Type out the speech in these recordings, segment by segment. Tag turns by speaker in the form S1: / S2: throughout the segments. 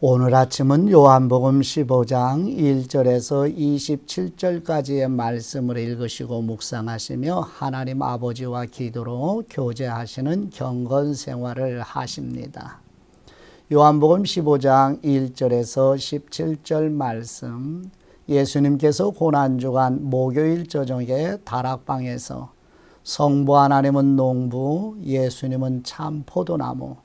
S1: 오늘 아침은 요한복음 15장 1절에서 27절까지의 말씀을 읽으시고 묵상하시며 하나님 아버지와 기도로 교제하시는 경건 생활을 하십니다. 요한복음 15장 1절에서 17절 말씀 예수님께서 고난주간 목요일 저녁에 다락방에서 성부 하나님은 농부, 예수님은 참 포도나무,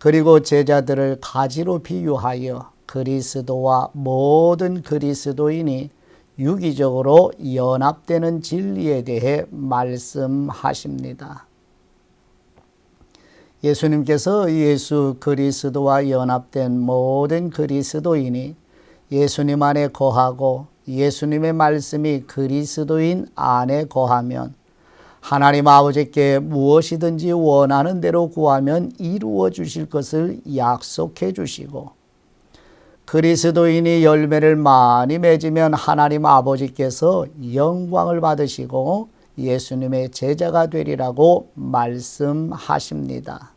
S1: 그리고 제자들을 가지로 비유하여 그리스도와 모든 그리스도인이 유기적으로 연합되는 진리에 대해 말씀하십니다. 예수님께서 예수 그리스도와 연합된 모든 그리스도인이 예수님 안에 거하고 예수님의 말씀이 그리스도인 안에 거하면 하나님 아버지께 무엇이든지 원하는 대로 구하면 이루어 주실 것을 약속해 주시고 그리스도인이 열매를 많이 맺으면 하나님 아버지께서 영광을 받으시고 예수님의 제자가 되리라고 말씀하십니다.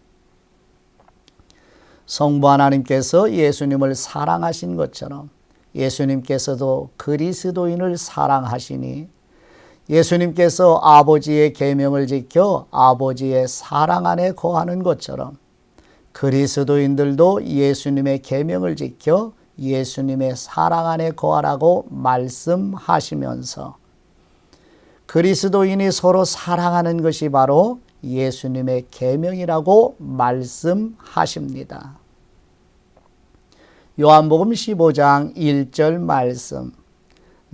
S1: 성부 하나님께서 예수님을 사랑하신 것처럼 예수님께서도 그리스도인을 사랑하시니 예수님께서 아버지의 계명을 지켜 아버지의 사랑 안에 거하는 것처럼 그리스도인들도 예수님의 계명을 지켜 예수님의 사랑 안에 거하라고 말씀하시면서 그리스도인이 서로 사랑하는 것이 바로 예수님의 계명이라고 말씀하십니다. 요한복음 15장 1절 말씀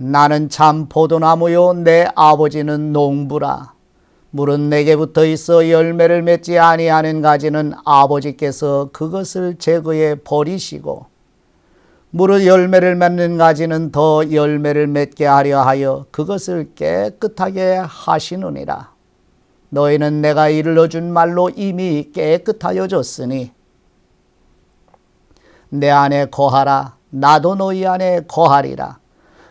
S1: 나는 참 포도나무요 내 아버지는 농부라. 물은 내게 붙어 있어 열매를 맺지 아니하는 가지는 아버지께서 그것을 제거해 버리시고 무릇 열매를 맺는 가지는 더 열매를 맺게 하려 하여 그것을 깨끗하게 하시느니라. 너희는 내가 이르러 준 말로 이미 깨끗하여 졌으니 내 안에 거하라 나도 너희 안에 거하리라.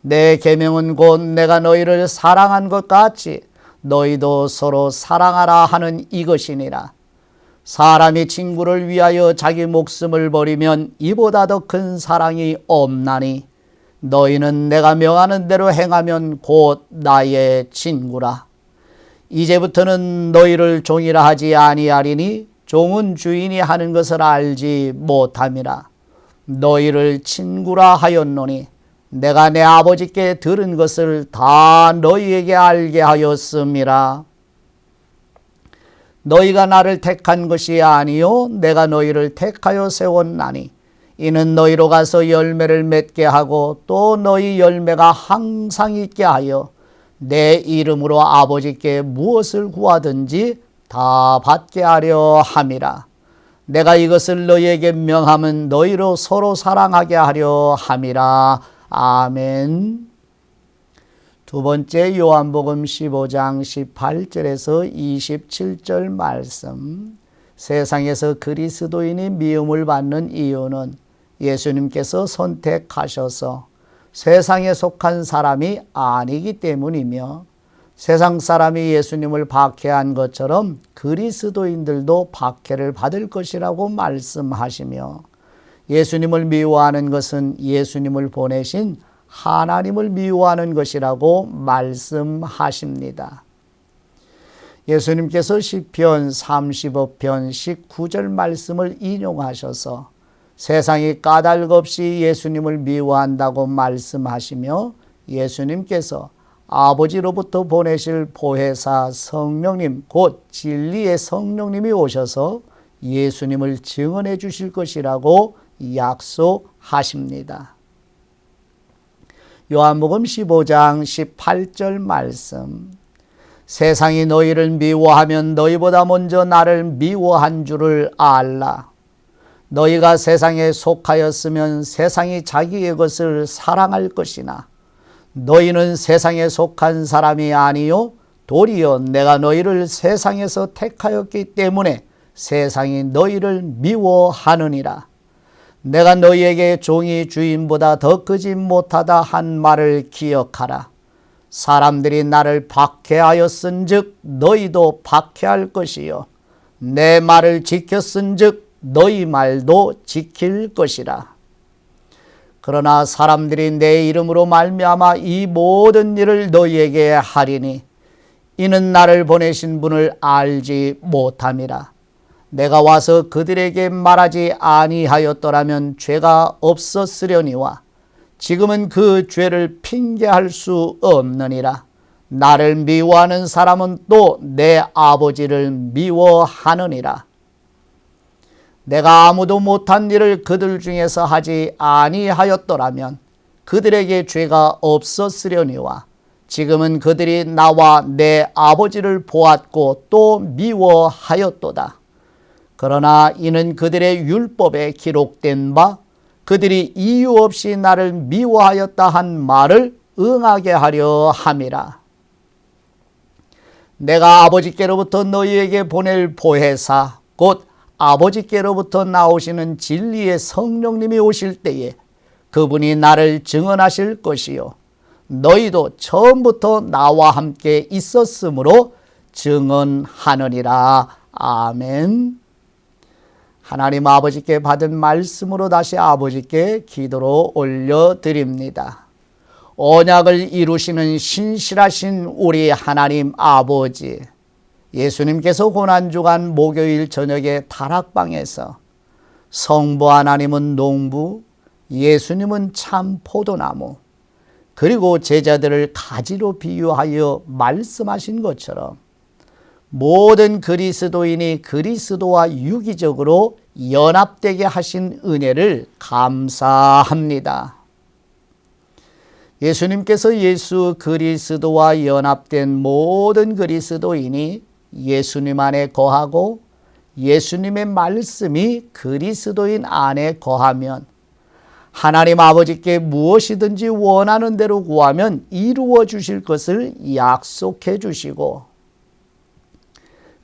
S1: 내 계명은 곧 내가 너희를 사랑한 것 같이 너희도 서로 사랑하라 하는 이것이니라. 사람이 친구를 위하여 자기 목숨을 버리면 이보다 더 큰 사랑이 없나니 너희는 내가 명하는 대로 행하면 곧 나의 친구라. 이제부터는 너희를 종이라 하지 아니하리니 종은 주인이 하는 것을 알지 못함이라. 너희를 친구라 하였노니 내가 내 아버지께 들은 것을 다 너희에게 알게 하였음이라. 너희가 나를 택한 것이 아니요 내가 너희를 택하여 세웠나니 이는 너희로 가서 열매를 맺게 하고 또 너희 열매가 항상 있게 하여 내 이름으로 아버지께 무엇을 구하든지 다 받게 하려 함이라. 내가 이것을 너희에게 명함은 너희로 서로 사랑하게 하려 함이라. 아멘. 두 번째 요한복음 15장 18절에서 27절 말씀. 세상에서 그리스도인이 미움을 받는 이유는 예수님께서 선택하셔서 세상에 속한 사람이 아니기 때문이며 세상 사람이 예수님을 박해한 것처럼 그리스도인들도 박해를 받을 것이라고 말씀하시며 예수님을 미워하는 것은 예수님을 보내신 하나님을 미워하는 것이라고 말씀하십니다. 예수님께서 시편 35편 19절 말씀을 인용하셔서 세상이 까닭 없이 예수님을 미워한다고 말씀하시며 예수님께서 아버지로부터 보내실 보혜사 성령님 곧 진리의 성령님이 오셔서 예수님을 증언해 주실 것이라고 약속하십니다. 요한복음 15장 18절 말씀 세상이 너희를 미워하면 너희보다 먼저 나를 미워한 줄을 알라. 너희가 세상에 속하였으면 세상이 자기의 것을 사랑할 것이나 너희는 세상에 속한 사람이 아니요 도리어 내가 너희를 세상에서 택하였기 때문에 세상이 너희를 미워하느니라. 내가 너희에게 종이 주인보다 더 크지 못하다 한 말을 기억하라. 사람들이 나를 박해하였은즉 너희도 박해할 것이요 내 말을 지켰은즉 너희 말도 지킬 것이라. 그러나 사람들이 내 이름으로 말미암아 이 모든 일을 너희에게 하리니 이는 나를 보내신 분을 알지 못함이라. 내가 와서 그들에게 말하지 아니하였더라면 죄가 없었으려니와 지금은 그 죄를 핑계할 수 없느니라. 나를 미워하는 사람은 또 내 아버지를 미워하느니라. 내가 아무도 못한 일을 그들 중에서 하지 아니하였더라면 그들에게 죄가 없었으려니와 지금은 그들이 나와 내 아버지를 보았고 또 미워하였도다. 그러나 이는 그들의 율법에 기록된 바 그들이 이유 없이 나를 미워하였다 한 말을 응하게 하려 함이라. 내가 아버지께로부터 너희에게 보낼 보혜사 곧 아버지께로부터 나오시는 진리의 성령님이 오실 때에 그분이 나를 증언하실 것이요 너희도 처음부터 나와 함께 있었으므로 증언하느니라. 아멘. 하나님 아버지께 받은 말씀으로 다시 아버지께 기도로 올려드립니다. 언약을 이루시는 신실하신 우리 하나님 아버지, 예수님께서 고난주간 목요일 저녁에 다락방에서 성부 하나님은 농부, 예수님은 참 포도나무, 그리고 제자들을 가지로 비유하여 말씀하신 것처럼 모든 그리스도인이 그리스도와 유기적으로 연합되게 하신 은혜를 감사합니다. 예수님께서 예수 그리스도와 연합된 모든 그리스도인이 예수님 안에 거하고 예수님의 말씀이 그리스도인 안에 거하면 하나님 아버지께 무엇이든지 원하는 대로 구하면 이루어 주실 것을 약속해 주시고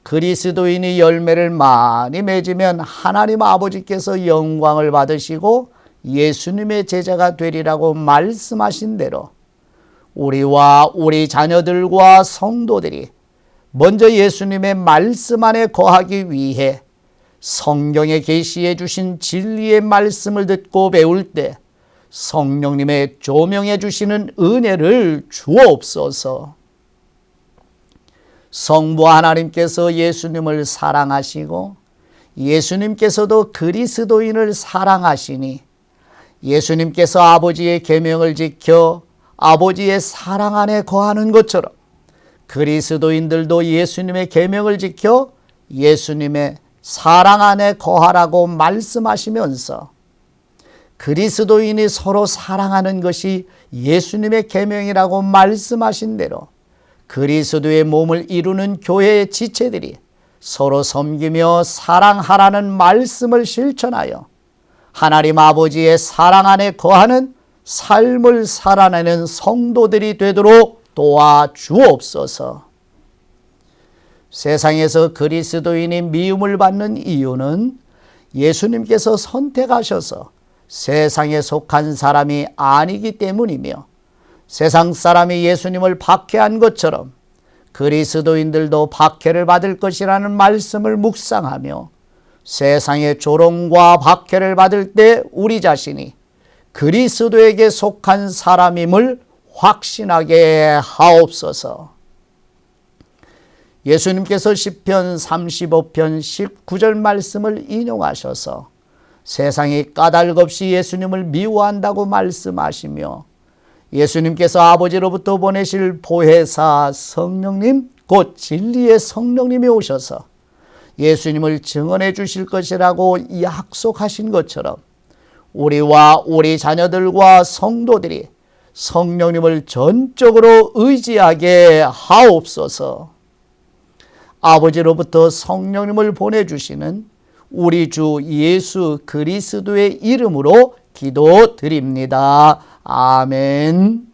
S1: 그리스도인이 열매를 많이 맺으면 하나님 아버지께서 영광을 받으시고 예수님의 제자가 되리라고 말씀하신 대로 우리와 우리 자녀들과 성도들이 먼저 예수님의 말씀 안에 거하기 위해 성경에 계시해 주신 진리의 말씀을 듣고 배울 때 성령님의 조명해 주시는 은혜를 주옵소서. 성부 하나님께서 예수님을 사랑하시고 예수님께서도 그리스도인을 사랑하시니 예수님께서 아버지의 계명을 지켜 아버지의 사랑 안에 거하는 것처럼 그리스도인들도 예수님의 계명을 지켜 예수님의 사랑 안에 거하라고 말씀하시면서 그리스도인이 서로 사랑하는 것이 예수님의 계명이라고 말씀하신 대로 그리스도의 몸을 이루는 교회의 지체들이 서로 섬기며 사랑하라는 말씀을 실천하여 하나님 아버지의 사랑 안에 거하는 삶을 살아내는 성도들이 되도록 도와주옵소서. 세상에서 그리스도인이 미움을 받는 이유는 예수님께서 선택하셔서 세상에 속한 사람이 아니기 때문이며 세상 사람이 예수님을 박해한 것처럼 그리스도인들도 박해를 받을 것이라는 말씀을 묵상하며 세상의 조롱과 박해를 받을 때 우리 자신이 그리스도에게 속한 사람임을 확신하게 하옵소서. 예수님께서 시편 35편 19절 말씀을 인용하셔서 세상이 까닭 없이 예수님을 미워한다고 말씀하시며 예수님께서 아버지로부터 보내실 보혜사 성령님 곧 진리의 성령님이 오셔서 예수님을 증언해 주실 것이라고 약속하신 것처럼 우리와 우리 자녀들과 성도들이 성령님을 전적으로 의지하게 하옵소서. 아버지로부터 성령님을 보내주시는 우리 주 예수 그리스도의 이름으로 기도드립니다. 아멘.